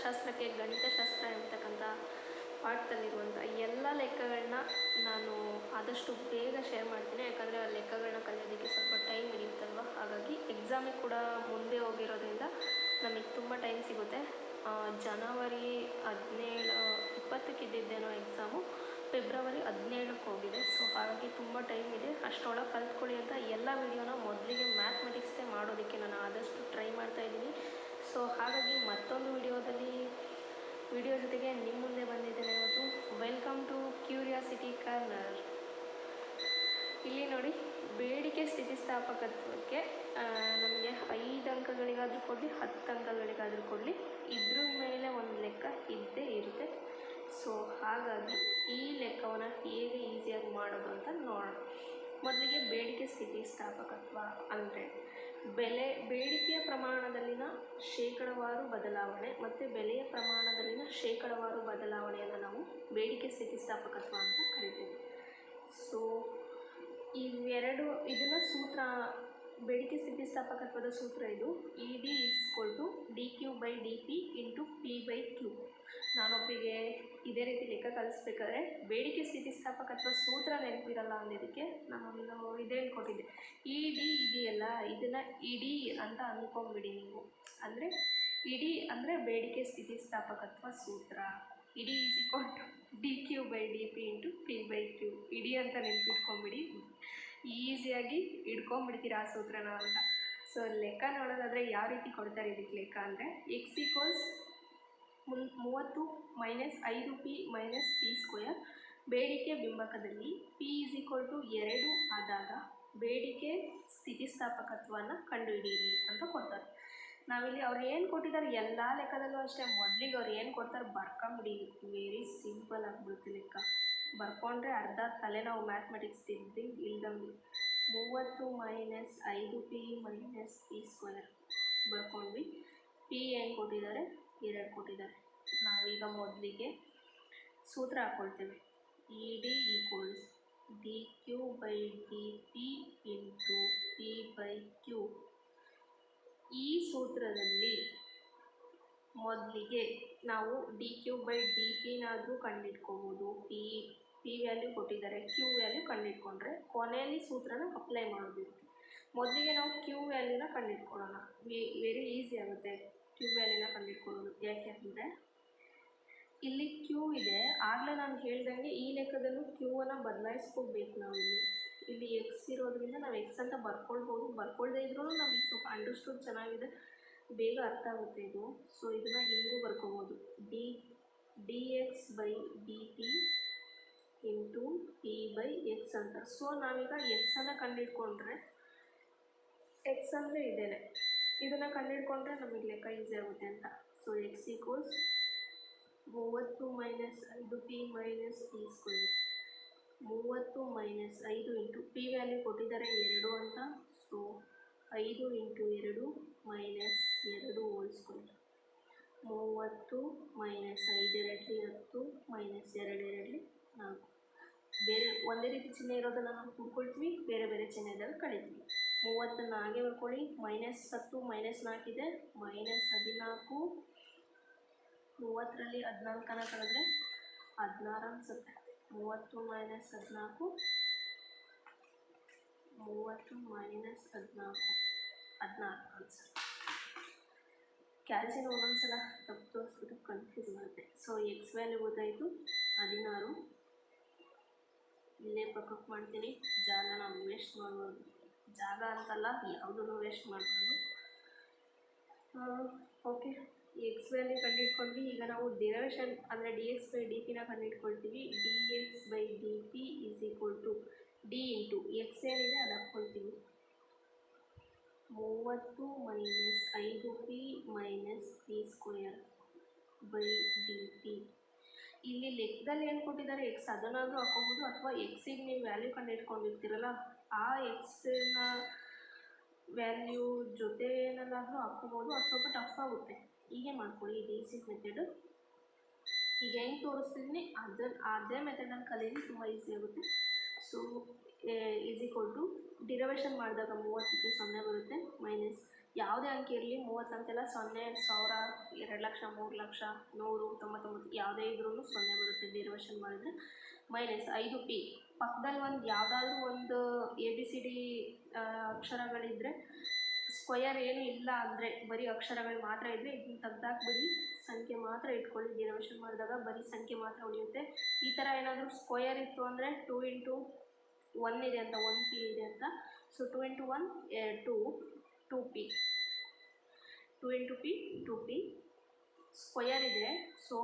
ಸಂಖ್ಯಾಶಾಸ್ತ್ರಕ್ಕೆ ಗಣಿತಶಾಸ್ತ್ರ ಎಂಬತಕ್ಕಂಥ ಪಾಠದಲ್ಲಿರುವಂಥ ಎಲ್ಲ ಲೆಕ್ಕಗಳನ್ನ ನಾನು ಆದಷ್ಟು ಬೇಗ ಶೇರ್ ಮಾಡ್ತೀನಿ. ಯಾಕಂದರೆ ಆ ಲೆಕ್ಕಗಳನ್ನ ಕಲಿಯೋದಕ್ಕೆ ಸ್ವಲ್ಪ ಟೈಮ್ ಹಿಡಿಯುತ್ತಲ್ವ? ಹಾಗಾಗಿ ಎಕ್ಸಾಮಿಗೆ ಕೂಡ ಮುಂದೆ ಹೋಗಿರೋದ್ರಿಂದ ನಮಗೆ ತುಂಬ ಟೈಮ್ ಸಿಗುತ್ತೆ. ಜನವರಿ ಹದಿನೇಳು ಇಪ್ಪತ್ತಕ್ಕೆ ಇದ್ದಿದ್ದೇನೋ ಎಕ್ಸಾಮು ಫೆಬ್ರವರಿ ಹದಿನೇಳಕ್ಕೆ ಹೋಗಿದೆ. ಸೊ ಹಾಗಾಗಿ ತುಂಬ ಟೈಮ್ ಇದೆ. ಅಷ್ಟೊಳಗೆ ಕಲ್ತ್ಕೊಳ್ಳಿ ಅಂತ ಎಲ್ಲ ವಿಡಿಯೋನ ಮೊದಲಿಗೆ ಮ್ಯಾಥಮೆಟಿಕ್ಸ್ಗೆ ಮಾಡೋದಕ್ಕೆ ನಾನು ಆದಷ್ಟು ಟ್ರೈ ಮಾಡ್ತಾ ಇದ್ದೀನಿ ಸೊ ಹಾಗಾಗಿ ಮತ್ತೊಂದು ವಿಡಿಯೋದಲ್ಲಿ ವಿಡಿಯೋ ಜೊತೆಗೆ ನಿಮ್ಮ ಮುಂದೆ ಬಂದಿದ್ದೇನೆ ಇವತ್ತು. ವೆಲ್ಕಮ್ ಟು ಕ್ಯೂರಿಯಾಸಿಟಿ ಕಾರ್ನರ್ ಇಲ್ಲಿ ನೋಡಿ, ಬೇಡಿಕೆ ಸ್ಥಿತಿಸ್ಥಾಪಕತ್ವಕ್ಕೆ ನಮಗೆ ಐದು ಅಂಕಗಳಿಗಾದರೂ ಕೊಡಲಿ, ಹತ್ತು ಅಂಕಗಳಿಗಾದರೂ ಕೊಡಲಿ. ಇದ್ರ ಮೇಲೆ ಒಂದು ಲೆಕ್ಕ ಇದ್ದೇ ಇರುತ್ತೆ. ಸೊ ಹಾಗಾಗಿ ಈ ಲೆಕ್ಕವನ್ನು ಹೇಗೆ ಈಸಿಯಾಗಿ ಮಾಡೋದು ಅಂತ ನೋಡೋಣ. ಮೊದಲಿಗೆ ಬೇಡಿಕೆ ಸ್ಥಿತಿಸ್ಥಾಪಕತ್ವ ಅಂದರೆ, ಬೆಲೆ ಬೇಡಿಕೆಯ ಪ್ರಮಾಣದಲ್ಲಿನ ಶೇಕಡವಾರು ಬದಲಾವಣೆ ಮತ್ತು ಬೆಲೆಯ ಪ್ರಮಾಣದಲ್ಲಿನ ಶೇಕಡವಾರು ಬದಲಾವಣೆಯನ್ನು ನಾವು ಬೇಡಿಕೆ ಸ್ಥಿತಿಸ್ಥಾಪಕತ್ವ ಅಂತ ಕರಿತೀವಿ. ಸೊ ಇವೆರಡು, ಇದನ್ನು ಸೂತ್ರ ಬೇಡಿಕೆ ಸ್ಥಿತಿಸ್ಥಾಪಕತ್ವದ ಸೂತ್ರ ಇದು. E D is equal to D Q by D P into P by Q ನಾನೊಬ್ಬರಿಗೆ ಇದೇ ರೀತಿ ಲೆಕ್ಕ ಕಲಿಸ್ಬೇಕಾದ್ರೆ ಬೇಡಿಕೆ ಸ್ಥಿತಿಸ್ಥಾಪಕತ್ವ ಸೂತ್ರ ನೆನಪಿರಲ್ಲ ಅನ್ನೋದಕ್ಕೆ ನಾನು ಇದೇ ಹೇಳ್ಕೊಟ್ಟಿದ್ದೆ. ಇ ಡಿ ಇದೆಯಲ್ಲ, ಇದನ್ನು ಇಡಿ ಅಂತ ಅಂದ್ಕೊಂಬಿಡಿ ನೀವು. ಅಂದರೆ ಇಡಿ ಅಂದರೆ ಬೇಡಿಕೆ ಸ್ಥಿತಿಸ್ಥಾಪಕತ್ವ ಸೂತ್ರ. ED is equal to D Q by D P into P by Q ED ಅಂತ ನೆನ್ಪಿಟ್ಕೊಂಬಿಡಿ ಈಸಿಯಾಗಿ ಇಟ್ಕೊಂಬಿಡ್ತೀರ ಆ ಸೂತ್ರನ ಅಂತ. ಸೊ ಲೆಕ್ಕ ನೋಡೋದಾದರೆ ಯಾವ ರೀತಿ ಕೊಡ್ತಾರೆ ಇದಕ್ಕೆ ಲೆಕ್ಕ ಅಂದರೆ ಎಕ್ಸ್ ಈಕ್ವಲ್ಸ್ ಮುನ್, ಮೂವತ್ತು ಮೈನಸ್ ಐದು ಪಿ ಮೈನಸ್ ಪಿ ಸ್ಕ್ವೇರ್ ಬೇಡಿಕೆ ಬಿಂಬಕದಲ್ಲಿ ಪಿ ಇಸ್ ಈಕ್ವಲ್ ಟು ಎರಡು ಆದಾಗ ಬೇಡಿಕೆ ಸ್ಥಿತಿಸ್ಥಾಪಕತ್ವವನ್ನು ಕಂಡುಹಿಡಿಯಿರಿ ಅಂತ ಕೊಡ್ತಾರೆ. ನಾವಿಲ್ಲಿ ಅವ್ರು ಏನು ಕೊಟ್ಟಿದ್ದಾರೆ ಎಲ್ಲ ಲೆಕ್ಕದಲ್ಲೂ ಅಷ್ಟೇ ಮೊದಲಿಗೆ ಅವ್ರು ಏನು ಕೊಡ್ತಾರೆ ಬರ್ಕೊಂಬಿಡಿ. ವೆರಿ ಸಿಂಪಲ್ ಆಗಿಬಿಡುತ್ತೆ ಲೆಕ್ಕ. ಬರ್ಕೊಂಡ್ರೆ ಅರ್ಧ ತಲೆನೋವು ಮ್ಯಾಥಮೆಟಿಕ್ಸ್ ತಿದ್ದಿ ಇಲ್ದಂಗೆ ಮೂವತ್ತು ಮೈನಸ್ ಐದು ಪಿ ಮೈನಸ್ ಪಿ ಸ್ಕ್ವೇರ್ ಬರ್ಕೊಂಡ್ವಿ. ಪಿ ಏನು ಕೊಟ್ಟಿದ್ದಾರೆ? ಎರಡು ಕೊಟ್ಟಿದ್ದಾರೆ. ನಾವೀಗ ಮೊದಲಿಗೆ ಸೂತ್ರ ಹಾಕ್ಕೊಳ್ತೇವೆ E D equals D Q by D P into P by Q ಈ ಸೂತ್ರದಲ್ಲಿ ಮೊದಲಿಗೆ ನಾವು ಡಿ ಕ್ಯೂ ಬೈ ಡಿ ಪಿನಾದರೂ ಕಂಡಿಡ್ಕೋಬೋದು ಪಿ ಪಿ ವ್ಯಾಲ್ಯೂ ಕೊಟ್ಟಿದ್ದಾರೆ. ಕ್ಯೂ ವ್ಯಾಲ್ಯೂ ಕಂಡಿಡ್ಕೊಂಡ್ರೆ ಕೊನೆಯಲ್ಲಿ ಸೂತ್ರನ ಅಪ್ಲೈ ಮಾಡೋದಿರುತ್ತೆ ಮೊದಲಿಗೆ ನಾವು ಕ್ಯೂ ವ್ಯಾಲ್ಯೂನ ಕಂಡಿಡ್ಕೊಳ್ಳೋಣ ವೆರಿ ಈಸಿ ಆಗುತ್ತೆ ಕ್ಯೂ ವ್ಯಾಲ್ಯೂನ ಕಂಡಿಡ್ಕೊಳ್ಳೋದು ಯಾಕೆ ಅಂದರೆ ಇಲ್ಲಿ ಕ್ಯೂ ಇದೆ. ಆಗಲೇ ನಾನು ಹೇಳ್ದಂಗೆ ಈ ಲೆಕ್ಕದಲ್ಲೂ ಕ್ಯೂವನ್ನು ಬದಲಾಯಿಸ್ಕೋಬೇಕು ನಾವು ಇಲ್ಲಿ. ಇಲ್ಲಿ ಎಕ್ಸ್ ಇರೋದ್ರಿಂದ ನಾವು ಎಕ್ಸ್ ಅಂತ ಬರ್ಕೊಳ್ಬೋದು. ಬರ್ಕೊಳ್ದೇ ಇದ್ರೂ ನಮಗೆ ಸ್ವಲ್ಪ ಅಂಡರ್ಸ್ಟುಡ್ ಚೆನ್ನಾಗಿದೆ. ಬೇಗ ಅರ್ಥ ಆಗುತ್ತೆ ಇದು. ಸೊ ಇದನ್ನು ಹಿಂಗೂ ಬರ್ಕೋಬೋದು. D D X by D T into T by X ಅಂತ. ಸೊ ನಾವೀಗ ಎಕ್ಸನ್ನು ಕಂಡಿಡ್ಕೊಂಡ್ರೆ ಎಕ್ಸ್ ಅಂದರೆ ಇದೇನೆ. ಇದನ್ನು ಕಂಡಿಡ್ಕೊಂಡ್ರೆ ನಮಗೆ ಲೆಕ್ಕ ಈಸಿ ಆಗುತ್ತೆ ಅಂತ. ಸೊ ಎಕ್ಸ್ ಈಕ್ವಲ್ಸ್ ಮೂವತ್ತು ಮೈನಸ್ ಐದು ಪಿ ಮೈನಸ್ ಪಿ ಸ್ಕ್ವೇರ್ ಮೂವತ್ತು ಮೈನಸ್ ಐದು ಇಂಟು ಪಿ ವ್ಯಾಲ್ಯೂ ಕೊಟ್ಟಿದ್ದಾರೆ ಎರಡು ಅಂತ. ಸೊ ಐದು ಇಂಟು ಎರಡು ಮೈನಸ್ ಎರಡು ಹೋಲ್ ಸ್ಕ್ವೇರ್ ಮೂವತ್ತು ಮೈನಸ್ ಐದು ಎರಡಲಿ ಹತ್ತು, ಮೈನಸ್ ಎರಡು ಎರಡಲಿ ನಾಲ್ಕು. ಬೇರೆ ಒಂದೇ ರೀತಿ ಚಿಹ್ನೆ ಇರೋದನ್ನು ನಾವು ಕೂಡ್ಕೊಳ್ತೀವಿ ಬೇರೆ ಬೇರೆ ಚಿಹ್ನೆದಾಗ ಕಳಿತೀವಿ. ಮೂವತ್ತನ್ನು ಹಾಗೆ ಬರ್ಕೊಳ್ಳಿ ಮೈನಸ್ ಹತ್ತು, ಮೈನಸ್ ನಾಲ್ಕಿದೆ ಮೈನಸ್ ಹದಿನಾಲ್ಕು. ಮೂವತ್ತರಲ್ಲಿ ಹದಿನಾಲ್ಕನ ಕಳೆದ್ರೆ ಹದಿನಾರು ಅನ್ಸುತ್ತೆ. ಮೂವತ್ತು ಮೈನಸ್ ಹದಿನಾಲ್ಕು. ಮೂವತ್ತು ಮೈನಸ್ ಹದಿನಾಲ್ಕು. ಹದಿನಾರು ಅನ್ಸುತ್ತೆ. ಕ್ಯಾಲ್ಸಿನ ಒಂದೊಂದ್ಸಲ ತಪ್ಪು ತೋರಿಸ್ಬಿಟ್ಟು ಕನ್ಫ್ಯೂಸ್ ಮಾಡುತ್ತೆ ಸೊ ಎಕ್ಸ್ ವ್ಯಾಲ್ಯೂ ಗೊತ್ತಾಯಿತು ಹದಿನಾರು. ಇಲ್ಲೇ ಪಕ್ಕಕ್ಕೆ ಮಾಡ್ತೀನಿ. ಜಾಗ ನಾವು ವೇಸ್ಟ್ ಮಾಡ್ಬೋದು. ಜಾಗ ಅಂತಲ್ಲ, ಯಾವುದನ್ನು ವೇಸ್ಟ್ ಮಾಡ್ಬೋದು ಓಕೆ ಎಕ್ಸ್ ವ್ಯಾಲ್ಯೂ ಕಂಡಿಟ್ಕೊಂಡ್ವಿ. ಈಗ ನಾವು ಡಿರವೇಷನ್ ಅಂದರೆ ಡಿ ಎಕ್ಸ್ ಬೈ ಡಿ ಪಿನ ಕಂಡಿಟ್ಕೊಳ್ತೀವಿ. D X by D P is equal to D into X ಏನಿದೆ ಅದು ಹಾಕ್ಕೊಳ್ತೀವಿ ಮೂವತ್ತು ಮೈನಸ್ ಐದು P minus P square by D P ಇಲ್ಲಿ ಲೆಕ್ಕದಲ್ಲಿ ಏನು ಕೊಟ್ಟಿದ್ದಾರೆ? ಎಕ್ಸ್ ಅದನ್ನಾದರೂ ಹಾಕೋಬೋದು, ಅಥವಾ ಎಕ್ಸಿಗೆ ನೀವು ವ್ಯಾಲ್ಯೂ ಕಂಡು ಇಟ್ಕೊಂಡಿರ್ತೀರಲ್ಲ ಆ ಎಕ್ಸನ್ನ ವ್ಯಾಲ್ಯೂ ಜೊತೆ ಏನಾದರೂ ಹಾಕ್ಕೋಬೋದು ಅದು ಸ್ವಲ್ಪ ಟಫ್ ಆಗುತ್ತೆ. ಹೀಗೆ ಮಾಡ್ಕೊಳ್ಳಿ ಈಸಿ ಮೆಥಡು ಈಗ ಹೆಂಗೆ ತೋರಿಸ್ತಿದ್ದೀನಿ ಅದನ್ನು ಅದೇ ಮೆಥಡನ್ನು ಕಲೀರಿ ತುಂಬ ಈಸಿ ಆಗುತ್ತೆ. So is equal to derivation ಮಾಡಿದಾಗ ಮೂವತ್ತಕ್ಕೆ ಸೊನ್ನೆ ಬರುತ್ತೆ. ಮೈನಸ್ ಯಾವುದೇ ಅಂಕಿ ಇರಲಿ, ಮೂವತ್ತಂತೆಲ್ಲ ಸೊನ್ನೆ, ಸಾವಿರ, ಎರಡು ಲಕ್ಷ, ಮೂರು ಲಕ್ಷ, ನೂರು ತೊಂಬತ್ತೊಂಬತ್ತು ಯಾವುದೇ ಇದ್ರೂ ಸೊನ್ನೆ ಬರುತ್ತೆ ಡಿರವೇಷನ್ ಮಾಡಿದ್ರೆ. ಮೈನಸ್ ಐದು ಪಿ ಪಕ್ಕದಲ್ಲಿ ಒಂದು ಯಾವುದಾದ್ರೂ ಒಂದು ಎ ಬಿ ಸಿ ಡಿ ಅಕ್ಷರಗಳಿದ್ದರೆ ಸ್ಕ್ವಯರ್ ಏನು ಇಲ್ಲ ಅಂದರೆ ಬರೀ ಅಕ್ಷರಗಳು ಮಾತ್ರ ಇದ್ದರೆ ಇದನ್ನ ತೆಗ್ದಾಕ್ಬಿಡಿ. ಸಂಖ್ಯೆ ಮಾತ್ರ ಇಟ್ಕೊಳ್ಳಿ ಡಿನೋಮಿನೇಷನ್ ಮಾಡಿದಾಗ ಬರೀ ಸಂಖ್ಯೆ ಮಾತ್ರ ಉಳಿಯುತ್ತೆ. ಈ ಥರ ಏನಾದರೂ ಸ್ಕ್ವಯರ್ ಇತ್ತು ಅಂದರೆ ಟೂ ಇಂಟು ಒನ್ ಇದೆ ಅಂತ ಒನ್ ಪಿ ಇದೆ ಅಂತ. So two into one two two P two into P two P square ಇದೆ. ಸೊ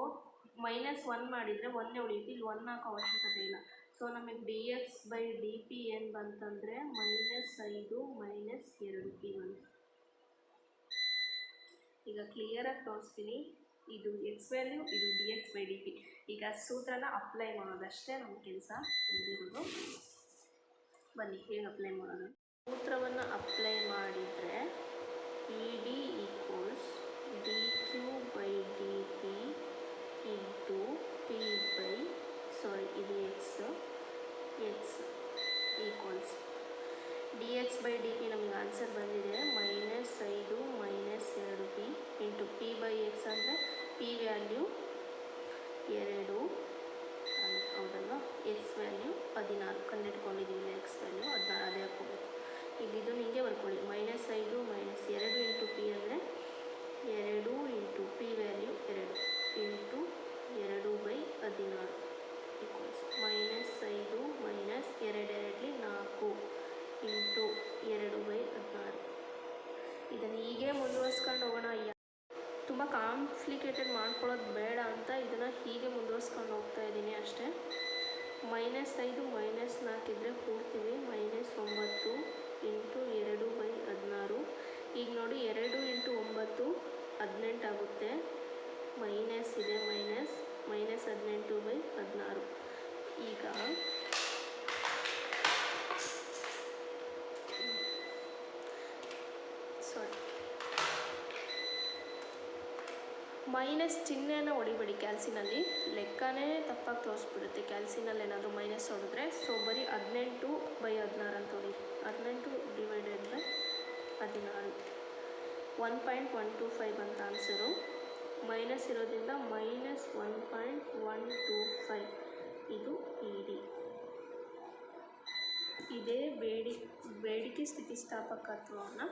ಮೈನಸ್ ಒನ್ ಮಾಡಿದರೆ ಒನ್ನೇ ಉಳಿಯುತ್ತೆ. ಇಲ್ಲಿ ಒನ್ ಹಾಕೋ ಅವಶ್ಯಕತೆ ಇಲ್ಲ. ಸೊ ನಮಗೆ D X by D P ಏನು ಬಂತಂದರೆ ಮೈನಸ್ ಐದು ಮೈನಸ್ ಎರಡು ಪಿ ಬಂತು. ಈಗ ಕ್ಲಿಯರಾಗಿ ತೋರಿಸ್ತೀನಿ. ಇದು ಎಕ್ಸ್ ವ್ಯಾಲ್ಯೂ ಇದು D X by D P ಈಗ ಸೂತ್ರನ ಅಪ್ಲೈ ಮಾಡೋದಷ್ಟೇ ನಮ್ಮ ಕೆಲಸ ಇಲ್ಲಿರೋದು ಬನ್ನಿ, ಹೇಗೆ ಅಪ್ಲೈ ಮಾಡೋದು? ಸೂತ್ರವನ್ನು ಅಪ್ಲೈ ಮಾಡಿದರೆ E D equals D Q by D P into P by sorry ಇದು X equals D X by D P ನಮಗೆ ಆನ್ಸರ್ ಬಂದಿದೆ ಮೈನಸ್ ಐದು ಮೈನಸ್ ಎರಡು P into P by X ಅಂದರೆ ಪಿ ವ್ಯಾಲ್ಯೂ ಎರಡು ಅಲ್ಲ, ಹೌದಲ್ವಾ ಎಕ್ಸ್ ಕಂಡಿಡ್ಕೊಂಡಿದ್ದೀವಿ ಎಕ್ಸ್ ವ್ಯಾಲ್ಯೂ ಹದಿನಾರು ಅದೇ ಹಾಕ್ಕೋಬೇಕು. ಈಗ ಇದು ನಿಮಗೆ ಬರ್ಕೊಳ್ಳಿ. ಮೈನಸ್ ಐದು ಮೈನಸ್ ಎರಡು ಇಂಟು ಪಿ ಅಂದರೆ ಎರಡು ಇಂಟು ಪಿ ವ್ಯಾಲ್ಯೂ ಎರಡು ಇಂಟು ಎರಡು ಬೈ ಹದಿನಾರು ಈಕ್ವಲ್ಸ್ ಮೈನಸ್ ಐದು ಮೈನಸ್ ಎರಡೆರಡಲಿ ನಾಲ್ಕು ಇಂಟು ಎರಡು ಬೈ ಹದಿನಾರು. ಇದನ್ನು ಹೀಗೆ ಮುಂದುವರ್ಸ್ಕೊಂಡು ಹೋಗೋಣ. ತುಂಬ ಕಾಂಪ್ಲಿಕೇಟೆಡ್ ಮಾಡ್ಕೊಳ್ಳೋದು ಬೇಡ ಅಂತ ಇದನ್ನು ಹೀಗೆ ಮುಂದುವರ್ಸ್ಕೊಂಡು ಹೋಗ್ತಾ ಇದ್ದೀನಿ ಅಷ್ಟೇ. ಮೈನಸ್ ಐದು ಮೈನಸ್ ನಾಲ್ಕಿದ್ರೆ ಕೂಡ್ತೀವಿ ಮೈನಸ್ ಒಂಬತ್ತು ಇಂಟು ಎರಡು ಬೈ ಹದಿನಾರು ಈಗ ನೋಡಿ ಎರಡು ಇಂಟು ಒಂಬತ್ತು ಹದಿನೆಂಟು ಆಗುತ್ತೆ ಮೈನಸ್ ಇದೆ ಮೈನಸ್ ಮೈನಸ್ ಹದಿನೆಂಟು ಬೈ ಹದಿನಾರು ಈಗ ಸಾರಿ ಮೈನಸ್ ಚಿಹ್ನೆನ ಹೊಡಿಬೇಡಿ ಕ್ಯಾಲ್ಸಿನಲ್ಲಿ. ಲೆಕ್ಕನೇ ತಪ್ಪಾಗಿ ತೋರಿಸ್ಬಿಡುತ್ತೆ. ಕ್ಯಾಲ್ಸಿನಲ್ಲಿ ಏನಾದರೂ ಮೈನಸ್ ಹೊಡೆದ್ರೆ ಸೊ ಬರೀ ಹದಿನೆಂಟು ಬೈ ಹದಿನಾರು ಅಂತ ಹೊಡಿ. ಹದಿನೆಂಟು ಡಿವೈಡೆಡ್ ಬೈ ಹದಿನಾರು. One point one two five ಅಂತ ಆನ್ಸರು ಮೈನಸ್ ಇರೋದ್ರಿಂದ minus one point one two five ಇದು ಇ ಡಿ ಇದೇ ಬೇಡಿ, ಬೇಡಿಕೆ ಸ್ಥಿತಿಸ್ಥಾಪಕತ್ವವನ್ನು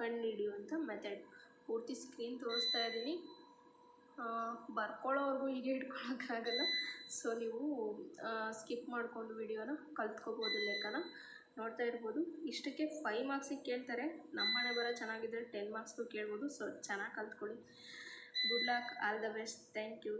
ಕಂಡುಹಿಡಿಯುವಂಥ ಮೆಥಡ್ ಪೂರ್ತಿ ಸ್ಕ್ರೀನ್ ತೋರಿಸ್ತಾ ಇದ್ದೀನಿ. ಬರ್ಕೊಳ್ಳೋವರೆಗೂ ಹೀಗೆ ಇಟ್ಕೊಳೋಕ್ಕಾಗಲ್ಲ ಸೊ ನೀವು ಸ್ಕಿಪ್ ಮಾಡಿಕೊಂಡು ವಿಡಿಯೋನ ಕಲ್ತ್ಕೋಬೋದು ಲೆಕ್ಕನ ನೋಡ್ತಾ ಇರ್ಬೋದು. ಇಷ್ಟಕ್ಕೆ ಫೈವ್ ಮಾರ್ಕ್ಸಿಗೆ ಕೇಳ್ತಾರೆ. ನಮ್ಮ ಮನೆ ಬರೋ ಚೆನ್ನಾಗಿದ್ದರೆ ಟೆನ್ ಮಾರ್ಕ್ಸ್ಗೂ ಕೇಳ್ಬೋದು. ಸೊ ಚೆನ್ನಾಗಿ ಕಲ್ತ್ಕೊಳ್ಳಿ. Good luck all the best thank you